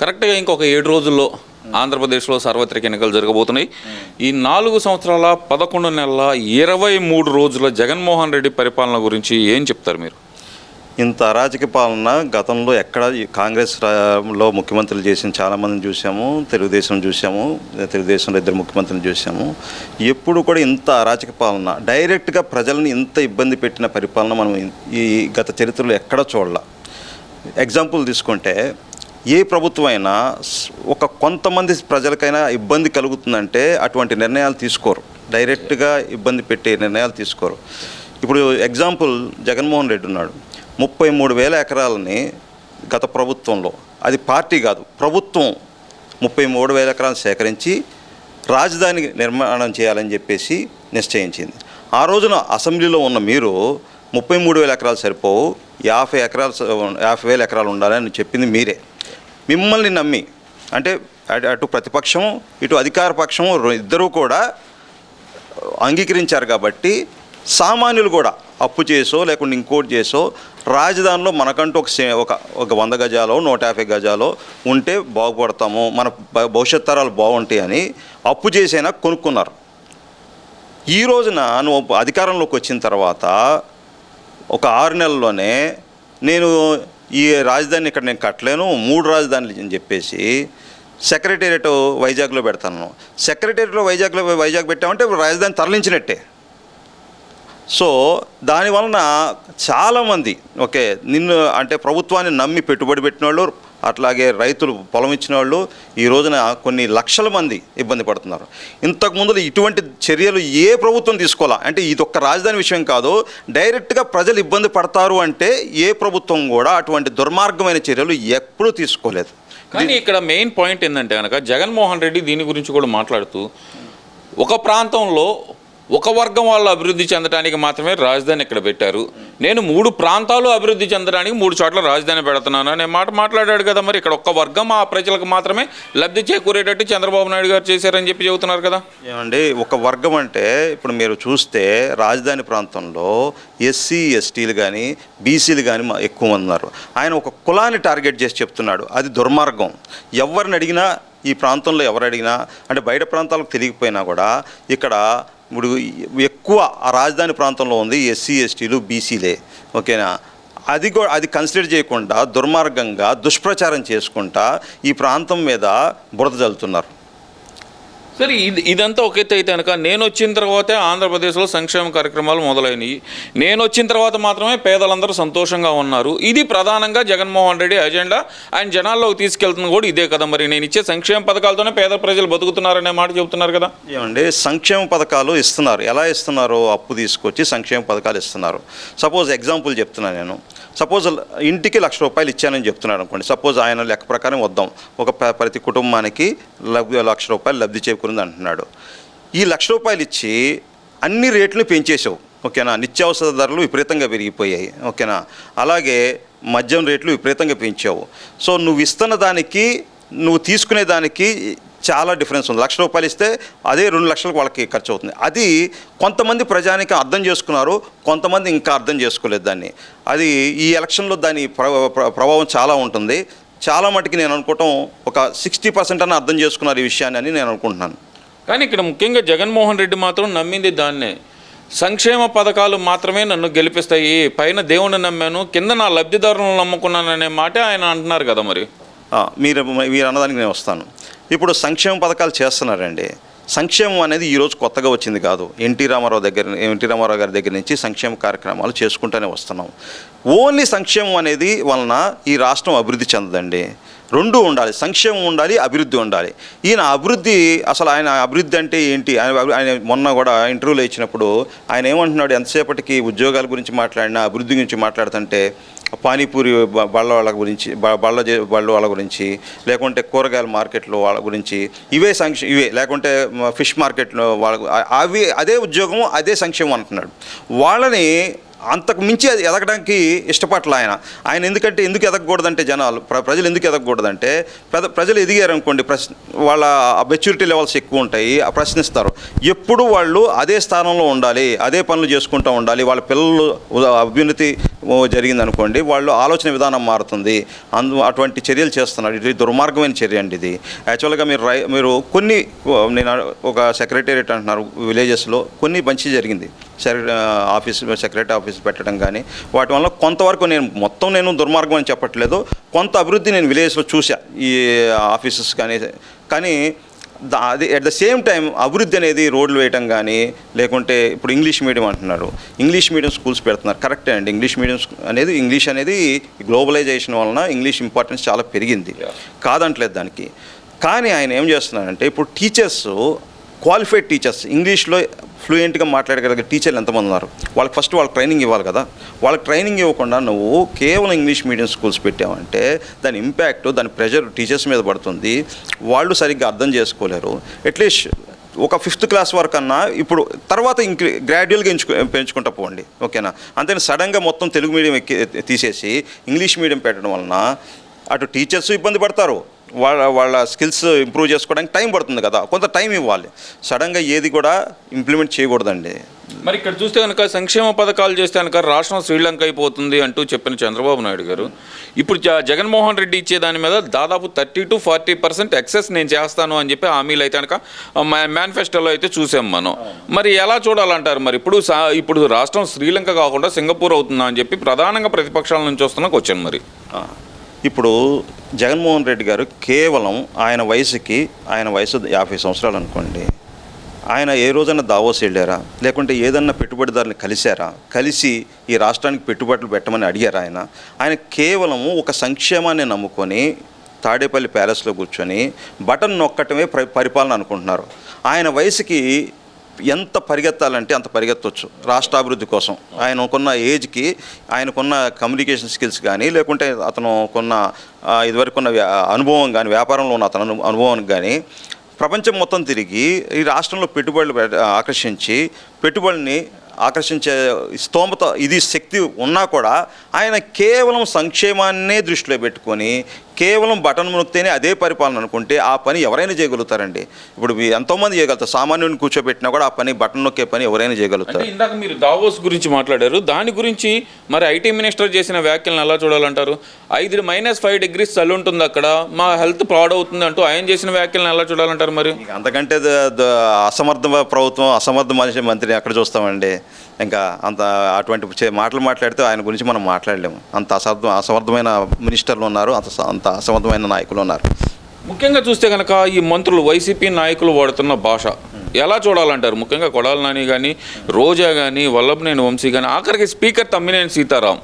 కరెక్ట్గా ఇంకొక ఏడు రోజుల్లో ఆంధ్రప్రదేశ్లో సార్వత్రిక ఎన్నికలు జరగబోతున్నాయి. ఈ నాలుగు సంవత్సరాల పదకొండు నెలల ఇరవై మూడు రోజుల జగన్మోహన్ రెడ్డి పరిపాలన గురించి ఏం చెప్తారు మీరు? ఇంత అరాజక పాలన గతంలో ఎక్కడ కాంగ్రెస్లో ముఖ్యమంత్రులు చేసిన చాలామందిని చూసాము తెలుగుదేశం చూసాము తెలుగుదేశంలో ఇద్దరు ముఖ్యమంత్రులు చూసాము ఎప్పుడు కూడా ఇంత అరాచక పాలన డైరెక్ట్గా ప్రజల్ని ఇంత ఇబ్బంది పెట్టిన పరిపాలన మనం ఈ గత చరిత్రలో ఎక్కడ చూడాల. ఎగ్జాంపుల్ తీసుకుంటే ఏ ప్రభుత్వం అయినా ఒక కొంతమంది ప్రజలకైనా ఇబ్బంది కలుగుతుందంటే అటువంటి నిర్ణయాలు తీసుకోరు. డైరెక్ట్గా ఇబ్బంది పెట్టే నిర్ణయాలు తీసుకోరు. ఇప్పుడు ఎగ్జాంపుల్ జగన్మోహన్ రెడ్డి ఉన్నాడు. ముప్పై మూడు వేల ఎకరాలని గత ప్రభుత్వంలో అది పార్టీ కాదు ప్రభుత్వం ముప్పై మూడు వేల ఎకరాలు సేకరించి రాజధాని నిర్మాణం చేయాలని చెప్పేసి నిశ్చయించింది. ఆ రోజున అసెంబ్లీలో ఉన్న మీరు ముప్పై మూడు వేల ఎకరాలు సరిపోవు యాభై ఎకరాలు యాభై వేల ఎకరాలు ఉండాలని చెప్పింది మీరే. మిమ్మల్ని నమ్మి అంటే అటు- అటు ప్రతిపక్షం ఇటు అధికార పక్షం ఇద్దరూ కూడా అంగీకరించారు కాబట్టి సామాన్యులు కూడా అప్పు చేసో లేకుంటే ఇంకోటి చేసో రాజధానిలో మనకంటూ ఒక సే- ఒక ఒక వంద గజాలో నూట యాభై గజాలో ఉంటే బాగుపడతాము మన భవిష్యత్ తరాలు బాగుంటాయి అని అప్పు చేసైనా కొనుక్కున్నారు. ఈ రోజున నువ్వు అధికారంలోకి వచ్చిన తర్వాత ఒక ఆరు నెలల్లోనే నేను ఈ రాజధాని ఇక్కడ నేను కట్టలేను మూడు రాజధానులు అని చెప్పేసి సెక్రటేరియట్ వైజాగ్లో పెడతాను. సెక్రటేరియట్లో వైజాగ్లో వైజాగ్ పెట్టామంటే రాజధాని తరలించినట్టే. సో దాని వలన చాలామంది ఓకే నిన్ను అంటే ప్రభుత్వాన్ని నమ్మి పెట్టుబడి పెట్టిన వాళ్ళు అట్లాగే రైతులు పొలం ఇచ్చిన వాళ్ళు ఈ రోజున కొన్ని లక్షల మంది ఇబ్బంది పడుతున్నారు. ఇంతకు ముందు ఇటువంటి చర్యలు ఏ ప్రభుత్వం తీసుకోవాలా అంటే ఇది ఒక్క రాజధాని విషయం కాదు. డైరెక్ట్గా ప్రజలు ఇబ్బంది పడతారు అంటే ఏ ప్రభుత్వం కూడా అటువంటి దుర్మార్గమైన చర్యలు ఎప్పుడూ తీసుకోలేదు. కానీ ఇక్కడ మెయిన్ పాయింట్ ఏంటంటే కనుక జగన్మోహన్ రెడ్డి దీని గురించి కూడా మాట్లాడుతూ ఒక ప్రాంతంలో ఒక వర్గం వాళ్ళు అభివృద్ధి చెందడానికి మాత్రమే రాజధాని ఇక్కడ పెట్టారు. నేను మూడు ప్రాంతాలు అభివృద్ధి చెందడానికి మూడు చోట్ల రాజధాని పెడుతున్నాను అనే మాట మాట్లాడాడు కదా మరి. ఇక్కడ ఒక్క వర్గం ఆ ప్రజలకు మాత్రమే లబ్ధి చేకూరేటట్టు చంద్రబాబు నాయుడు గారు చేశారని చెప్పి చెబుతున్నారు కదా. ఏమండి ఒక వర్గం అంటే ఇప్పుడు మీరు చూస్తే రాజధాని ప్రాంతంలో ఎస్సీ ఎస్టీలు కానీ బీసీలు కానీ ఎక్కువ మంది ఉన్నారు. ఆయన ఒక కులాన్ని టార్గెట్ చేసి చెప్తున్నాడు. అది దుర్మార్గం. ఎవరిని అడిగినా ఈ ప్రాంతంలో ఎవరు అడిగినా అంటే బయట ప్రాంతాలకు తెలియకపోయినా కూడా ఇక్కడ ఇప్పుడు ఎక్కువ ఆ రాజధాని ప్రాంతంలో ఉంది ఎస్సీ ఎస్టీలు బీసీలే ఓకేనా? అది కూడా అది కన్సిడర్ చేయకుండా దుర్మార్గంగా దుష్ప్రచారం చేసుకుంటా ఈ ప్రాంతం మీద బురద జల్లుతున్నారు. సరే ఇది ఇదంతా ఒక ఎత్తు అయితే కనుక నేను వచ్చిన తర్వాతే ఆంధ్రప్రదేశ్లో సంక్షేమ కార్యక్రమాలు మొదలైనవి నేను వచ్చిన తర్వాత మాత్రమే పేదలందరూ సంతోషంగా ఉన్నారు. ఇది ప్రధానంగా జగన్మోహన్ రెడ్డి అజెండా. ఆయన జనాల్లోకి తీసుకెళ్తుంది కూడా ఇదే కదా మరి. నేను ఇచ్చే సంక్షేమ పథకాలతోనే పేద ప్రజలు బతుకుతున్నారనే మాట చెబుతున్నారు కదా. ఏమండి? సంక్షేమ పథకాలు ఇస్తున్నారు. ఎలా ఇస్తున్నారు అప్పు తీసుకొచ్చి సంక్షేమ పథకాలు ఇస్తున్నారు. సపోజ్ ఎగ్జాంపుల్ చెప్తున్నాను నేను. సపోజ్ ఇంటికి లక్ష రూపాయలు ఇచ్చానని చెప్తున్నాడు అనుకోండి. సపోజ్ ఆయన లెక్క ప్రకారం వద్దాం. ఒక ప్రతి కుటుంబానికి లబ్ధి లక్ష రూపాయలు లబ్ధి ఉంటుంది అంటున్నాడు ఈ లక్ష రూపాయలు ఇచ్చి అన్ని రేట్లు పెంచేసావు ఓకేనా? నిత్యావసర ధరలు విపరీతంగా పెరిగిపోయాయి. ఓకేనా? అలాగే మద్యం రేట్లు విపరీతంగా పెంచావు. సో నువ్వు ఇస్తున్న దానికి నువ్వు తీసుకునే దానికి చాలా డిఫరెన్స్ ఉంది. లక్ష రూపాయలు ఇస్తే అదే రెండు లక్షలకు వాళ్ళకి ఖర్చు అవుతుంది. అది కొంతమంది ప్రజానికి అర్థం చేసుకున్నారు కొంతమంది ఇంకా అర్థం చేసుకోలేదు దాన్ని. అది ఈ ఎలక్షన్లో దాని ప్రభావం చాలా ఉంటుంది. చాలా మటుకి నేను అనుకోవటం ఒక సిక్స్టీ పర్సెంట్ అని అర్థం చేసుకున్నారు ఈ విషయాన్ని అని నేను అనుకుంటున్నాను. కానీ ఇక్కడ ముఖ్యంగా జగన్మోహన్ రెడ్డి మాత్రం నమ్మింది దాన్నే. సంక్షేమ పథకాలు మాత్రమే నన్ను గెలిపిస్తాయి పైన దేవుణ్ణి నమ్మాను కింద నా లబ్ధిదారులను నమ్ముకున్నాననే మాట ఆయన అంటున్నారు కదా మరి. మీరు మీరు అన్నదానికి నేను వస్తాను. ఇప్పుడు సంక్షేమ పథకాలు చేస్తున్నారండి. సంక్షేమం అనేది ఈరోజు కొత్తగా వచ్చింది కాదు. ఎన్టీ రామారావు దగ్గర ఎన్టీ రామారావు గారి దగ్గర నుంచి సంక్షేమ కార్యక్రమాలు చేసుకుంటూనే వస్తున్నాం. ఓన్లీ సంక్షేమం అనేది వలన ఈ రాష్ట్రం అభివృద్ధి చెందదండి. రెండు ఉండాలి. సంక్షేమం ఉండాలి అభివృద్ధి ఉండాలి. ఈయన అభివృద్ధి అసలు ఆయన అభివృద్ధి అంటే ఏంటి? ఆయన ఆయన మొన్న కూడా ఇంటర్వ్యూలో ఇచ్చినప్పుడు ఆయన ఏమంటున్నాడు? ఎంతసేపటికి ఉద్యోగాల గురించి మాట్లాడినా అభివృద్ధి గురించి మాట్లాడుతుంటే పానీపూరి బళ్ళ వాళ్ళ గురించి బళ్ళ బళ్ళు వాళ్ళ గురించి లేకుంటే కూరగాయల మార్కెట్లో వాళ్ళ గురించి ఇవే సంక్ష ఇవే లేకుంటే ఫిష్ మార్కెట్లో వాళ్ళ అవి అదే ఉద్యోగం అదే సంక్షేమం అంటున్నాడు. వాళ్ళని అంతకు మించి అది ఎదగడానికి ఇష్టపట్ల ఆయన. ఆయన ఎందుకంటే ఎందుకు ఎదగకూడదంటే జనాలు ప్ర- ప్రజలు ఎందుకు ఎదగకూడదంటే పెద్ద ప్రజలు ఎదిగారు అనుకోండి ప్రశ్న వాళ్ళ మెచ్యూరిటీ లెవెల్స్ ఎక్కువ ఉంటాయి ఆ ప్రశ్నిస్తారు. ఎప్పుడు వాళ్ళు అదే స్థానంలో ఉండాలి అదే పనులు చేసుకుంటూ ఉండాలి వాళ్ళ పిల్లలు అభ్యున్నతి జరిగిందనుకోండి వాళ్ళు ఆలోచన విధానం మారుతుంది. అందు అటువంటి చర్యలు చేస్తున్నారు. ఇది దుర్మార్గమైన చర్య అండి ఇది. యాక్చువల్గా మీరు రై మీరు కొన్ని నేను ఒక సెక్రటేరియట్ అంటున్నారు విలేజెస్లో కొన్ని మంచి జరిగింది. ఆఫీస్ సెక్రటరీ ఆఫీస్ పెట్టడం కానీ వాటి వల్ల కొంతవరకు నేను మొత్తం నేను దుర్మార్గం అని చెప్పట్లేదు. కొంత అభివృద్ధి నేను విలేజ్లో చూసా ఈ ఆఫీసెస్ కానీ. కానీ దా- అది అట్ ద సేమ్ టైం అభివృద్ధి అనేది రోడ్లు వేయటం కానీ లేకుంటే ఇప్పుడు ఇంగ్లీష్ మీడియం అంటున్నారు. ఇంగ్లీష్ మీడియం స్కూల్స్ పెడుతున్నారు. కరెక్టే అండి. ఇంగ్లీష్ మీడియం అనేది ఇంగ్లీష్ అనేది గ్లోబలైజేషన్ వలన ఇంగ్లీష్ ఇంపార్టెన్స్ చాలా పెరిగింది. కాదంటలేదు దానికి. కానీ ఆయన ఏం చేస్తున్నారంటే ఇప్పుడు టీచర్స్ క్వాలిఫైడ్ టీచర్స్ ఇంగ్లీష్లో ఫ్లూయెంట్గా మాట్లాడగలిగే టీచర్లు ఎంతమంది ఉన్నారు? వాళ్ళకి ఫస్ట్ వాళ్ళకి ట్రైనింగ్ ఇవ్వాలి కదా. వాళ్ళకి ట్రైనింగ్ ఇవ్వకుండా నువ్వు కేవలం ఇంగ్లీష్ మీడియం స్కూల్స్ పెట్టావంటే దాని ఇంపాక్ట్ దాని ప్రెషర్ టీచర్స్ మీద పడుతుంది. వాళ్ళు సరిగ్గా అర్థం చేసుకోలేరు. అట్లీస్ట్ ఒక ఫిఫ్త్ క్లాస్ వరకు అన్నా ఇప్పుడు తర్వాత ఇంక్రీ గ్రాడ్యువల్గా ఎంచుకు పెంచుకుంటా పోండి. ఓకేనా అంతేనా సడన్గా మొత్తం తెలుగు మీడియం ఎక్కి తీసేసి ఇంగ్లీష్ మీడియం పెట్టడం వలన అటు టీచర్స్ ఇబ్బంది పడతారు. వాళ్ళ వాళ్ళ స్కిల్స్ ఇంప్రూవ్ చేసుకోవడానికి టైం పడుతుంది కదా కొంత టైం ఇవ్వాలి. సడన్గా ఏది కూడా ఇంప్లిమెంట్ చేయకూడదండి. మరి ఇక్కడ చూస్తే కనుక సంక్షేమ పథకాలు చేస్తే కనుక రాష్ట్రం శ్రీలంక అయిపోతుంది అంటూ చెప్పిన చంద్రబాబు నాయుడు గారు. ఇప్పుడు జగన్మోహన్ రెడ్డి ఇచ్చే దాని మీద దాదాపు thirty to forty percent excess నేను చేస్తాను అని చెప్పి హామీలు అయితే కనుక మేనిఫెస్టోలో అయితే చూసాం మనం. మరి ఎలా చూడాలంటారు మరి? ఇప్పుడు ఇప్పుడు రాష్ట్రం శ్రీలంక కాకుండా సింగపూర్ అవుతుందా అని చెప్పి ప్రధానంగా ప్రతిపక్షాల నుంచి వస్తున్న క్వశ్చన్ మరి. ఇప్పుడు జగన్మోహన్ రెడ్డి గారు కేవలం ఆయన వయసుకి ఆయన వయసు యాభై సంవత్సరాలు అనుకోండి ఆయన ఏ రోజైనా దావోస్ వెళ్ళారా? లేకుంటే ఏదన్నా పెట్టుబడిదారుని కలిశారా? కలిసి ఈ రాష్ట్రానికి పెట్టుబడులు పెట్టమని అడిగారా ఆయన? ఆయన కేవలం ఒక సంక్షేమాన్ని నమ్ముకొని తాడేపల్లి ప్యాలెస్లో కూర్చొని బటన్ నొక్కటమే పరిపాలన అనుకుంటున్నారు. ఆయన వయసుకి ఎంత పరిగెత్తాలంటే అంత పరిగెత్తవచ్చు రాష్ట్రాభివృద్ధి కోసం. ఆయనకున్న ఏజ్కి ఆయనకున్న కమ్యూనికేషన్ స్కిల్స్ కానీ లేకుంటే అతను కొన్న ఇదివరకు ఉన్న అనుభవం కానీ వ్యాపారంలో ఉన్న అతను అనుభవానికి కానీ ప్రపంచం మొత్తం తిరిగి ఈ రాష్ట్రంలో పెట్టుబడులు ఆకర్షించి పెట్టుబడిని ఆకర్షించే స్తోమత ఇది శక్తి ఉన్నా కూడా ఆయన కేవలం సంక్షేమాన్నే దృష్టిలో పెట్టుకొని కేవలం బటన్ నొక్కితేనే అదే పరిపాలన అనుకుంటే ఆ పని ఎవరైనా చేయగలుగుతారండి. ఇప్పుడు ఎంతోమంది చేయగలుగుతారు. సామాన్యుని కూర్చోబెట్టినా కూడా ఆ పని బటన్ నొక్కే పని ఎవరైనా చేయగలుగుతారు. ఇందాక మీరు దావోస్ గురించి మాట్లాడారు. దాని గురించి మరి ఐటీ మినిస్టర్ చేసిన వ్యాఖ్యలను ఎలా చూడాలంటారు? ఐదు మైనస్ ఫైవ్ డిగ్రీస్ చలి ఉంటుంది అక్కడ. మా హెల్త్ పాడవుతుంది అంటూ ఆయన చేసిన వ్యాఖ్యలను ఎలా చూడాలంటారు మరి? అంతకంటే అసమర్థ ప్రభుత్వం అసమర్థ మనిషి మంత్రిని ఎక్కడ చూస్తామండి? ఇంకా అంత అటువంటి చే- మాటలు మాట్లాడితే ఆయన గురించి మనం మాట్లాడలేము. అంత అసర్థం అసమర్థమైన మినిస్టర్లు ఉన్నారు అంత అంత అసమర్థమైన నాయకులు ఉన్నారు. ముఖ్యంగా చూస్తే కనుక ఈ మంత్రులు వైసీపీ నాయకులు వాడుతున్న భాష. ఎలా చూడాలంటారు? ముఖ్యంగా కొడాల నాని కానీ రోజా కానీ వల్లభనేని వంశీ కానీ ఆఖరికి స్పీకర్ తమ్మినేని సీతారాం.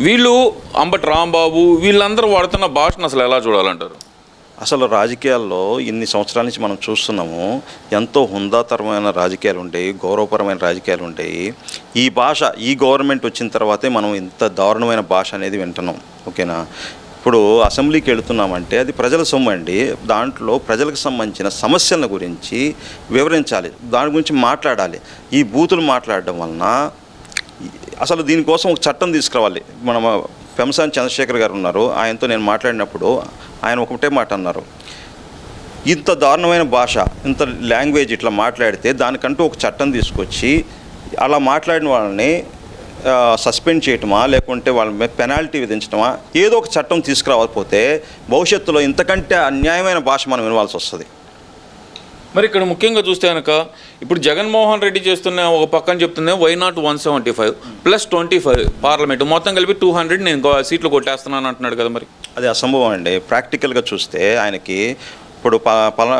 వీళ్ళు అంబటి రాంబాబు వీళ్ళందరూ వాడుతున్న భాషను అసలు ఎలా చూడాలంటారు? అసలు రాజకీయాల్లో ఇన్ని సంవత్సరాల నుంచి మనం చూస్తున్నాము ఎంతో హుందాతరమైన రాజకీయాలు ఉంటాయి గౌరవపరమైన రాజకీయాలు ఉంటాయి ఈ భాష ఈ గవర్నమెంట్ వచ్చిన తర్వాతే మనం ఇంత దారుణమైన భాష అనేది వింటున్నాం. ఓకేనా? ఇప్పుడు అసెంబ్లీకి వెళుతున్నామంటే అది ప్రజల సొమ్ము అండి. దాంట్లో ప్రజలకు సంబంధించిన సమస్యల గురించి వివరించాలి. దాని గురించి మాట్లాడాలి. ఈ బూతులు మాట్లాడడం వలన అసలు దీనికోసం ఒక చట్టం తీసుకురావాలి. మన పెంసాని చంద్రశేఖర్ గారు ఉన్నారు. ఆయనతో నేను మాట్లాడినప్పుడు ఆయన ఒకటే మాట అన్నారు. ఇంత దారుణమైన భాష ఇంత లాంగ్వేజ్ ఇట్లా మాట్లాడితే దానికంటూ ఒక చట్టం తీసుకొచ్చి అలా మాట్లాడిన వాళ్ళని సస్పెండ్ చేయటమా లేకుంటే వాళ్ళ మీద పెనాల్టీ విధించడమా ఏదో ఒక చట్టం తీసుకురాకపోతే భవిష్యత్తులో ఇంతకంటే అన్యాయమైన భాష మనం వినవాల్సి వస్తుంది. మరి ఇక్కడ ముఖ్యంగా చూస్తే కనుక ఇప్పుడు జగన్మోహన్ రెడ్డి చేస్తున్న ఒక పక్కన చెప్తుంది why not one seventy five plus twenty five parliament మొత్తం కలిపి టూ హండ్రెడ్ నేను సీట్లు కొట్టేస్తున్నాను అంటున్నాడు కదా మరి. అది అసంభవం అండి. ప్రాక్టికల్గా చూస్తే ఆయనకి ఇప్పుడు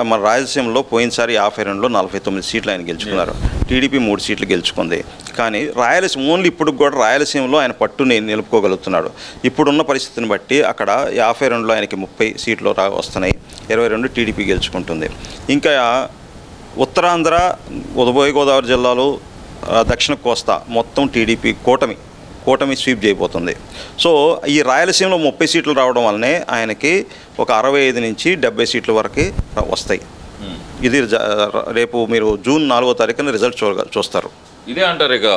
మన రాయలసీమలో పోయినసారి యాభై రెండులో నలభై తొమ్మిది సీట్లు ఆయన గెలుచుకున్నారు. టీడీపీ మూడు సీట్లు గెలుచుకుంది. కానీ రాయలసీమ ఓన్లీ ఇప్పుడు కూడా రాయలసీమలో ఆయన పట్టుని నిలుపుకోగలుగుతున్నాడు. ఇప్పుడున్న పరిస్థితిని బట్టి అక్కడ యాభై రెండులో ఆయనకి ముప్పై సీట్లు రా వస్తున్నాయి. ఇరవై రెండు టీడీపీ గెలుచుకుంటుంది. ఇంకా ఉత్తరాంధ్ర ఉదయ గోదావరి జిల్లాలో దక్షిణ కోస్తా మొత్తం టీడీపీ కూటమి. కూటమి స్వీప్ చేయబోతుంది. సో ఈ రాయలసీమలో ముప్పై సీట్లు రావడం వల్లనే ఆయనకి ఒక అరవై ఐదు నుంచి డెబ్బై సీట్ల వరకు వస్తాయి. ఇది రేపు మీరు జూన్ నాలుగో తారీఖున రిజల్ట్ చూ చూస్తారు. ఇదే అంటారు ఇక.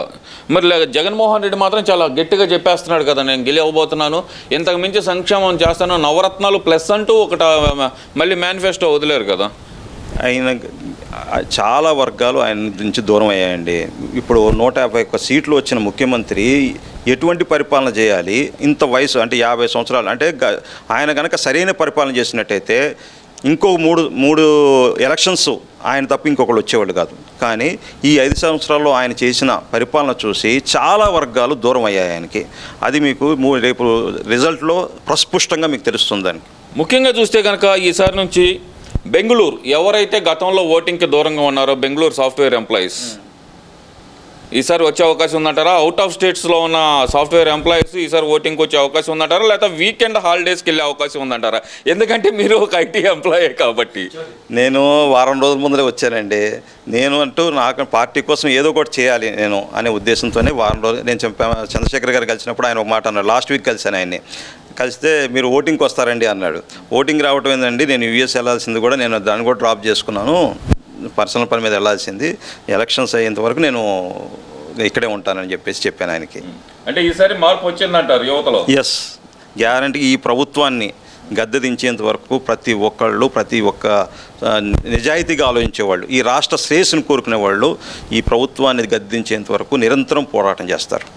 మరి జగన్మోహన్ రెడ్డి మాత్రం చాలా గట్టిగా చెప్పేస్తున్నాడు కదా నేను గెలవబోతున్నాను ఇంతకు మించి సంక్షేమం చేస్తాను నవరత్నాలు ప్లస్ అంటూ ఒకట మళ్ళీ మేనిఫెస్టో వదిలేరు కదా. ఆయన చాలా వర్గాలు ఆయన నుంచి దూరం అయ్యాయండి. ఇప్పుడు నూట యాభై ఒక్క సీట్లు వచ్చిన ముఖ్యమంత్రి ఎటువంటి పరిపాలన చేయాలి? ఇంత వయసు అంటే యాభై సంవత్సరాలు అంటే గ- ఆయన కనుక సరైన పరిపాలన చేసినట్టయితే ఇంకో మూడు మూడు ఎలక్షన్స్ ఆయన తప్ప ఇంకొకళ్ళు వచ్చేవాళ్ళు కాదు. కానీ ఈ ఐదు సంవత్సరాల్లో ఆయన చేసిన పరిపాలన చూసి చాలా వర్గాలు దూరం అయ్యాయి ఆయనకి. అది మీకు మూ- రేపు రిజల్ట్లో ప్రస్పుష్టంగా మీకు తెలుస్తుంది దానికి. ముఖ్యంగా చూస్తే కనుక ఈసారి నుంచి బెంగళూరు ఎవరైతే గతంలో ఓటింగ్కి దూరంగా ఉన్నారో బెంగళూరు సాఫ్ట్వేర్ ఎంప్లాయీస్ ఈసారి వచ్చే అవకాశం ఉందంటారా? అవుట్ ఆఫ్ స్టేట్స్లో ఉన్న సాఫ్ట్వేర్ ఎంప్లాయీస్ ఈసారి ఓటింగ్కి వచ్చే అవకాశం ఉందంటారా? లేకపోతే వీకెండ్ హాలిడేస్కి వెళ్ళే అవకాశం ఉందంటారా? ఎందుకంటే మీరు ఒక ఐటీ ఎంప్లాయే కాబట్టి. నేను వారం రోజుల ముందరే వచ్చానండి. నేను అంటూ నాకు పార్టీ కోసం ఏదో ఒకటి చేయాలి నేను అనే ఉద్దేశంతోనే వారం రోజులు నేను చంద్రశేఖర్ గారు కలిసినప్పుడు ఆయన ఒక మాట అన్నాడు. లాస్ట్ వీక్ కలిశాను ఆయన్ని. కలిస్తే మీరు ఓటింగ్కి వస్తారండి అన్నాడు. ఓటింగ్ రావటం ఏంటండి నేను యూఎస్ వెళ్ళాల్సింది కూడా నేను దాన్ని కూడా డ్రాప్ చేసుకున్నాను. పర్సనల్ పని మీద వెళ్ళాల్సింది. ఎలక్షన్స్ అయ్యేంత వరకు నేను ఇక్కడే ఉంటానని చెప్పేసి చెప్పాను ఆయనకి. అంటే ఈసారి మార్పు వచ్చిందంటారు యువతలో? ఎస్ గ్యారంటీకి ఈ ప్రభుత్వాన్ని గద్దె దించేంత వరకు ప్రతి ఒక్కళ్ళు ప్రతి ఒక్క నిజాయితీగా ఆలోచించేవాళ్ళు ఈ రాష్ట్ర శ్రేయస్సును కోరుకునే వాళ్ళు ఈ ప్రభుత్వాన్ని గద్దె దించేంత వరకు నిరంతరం పోరాటం చేస్తారు.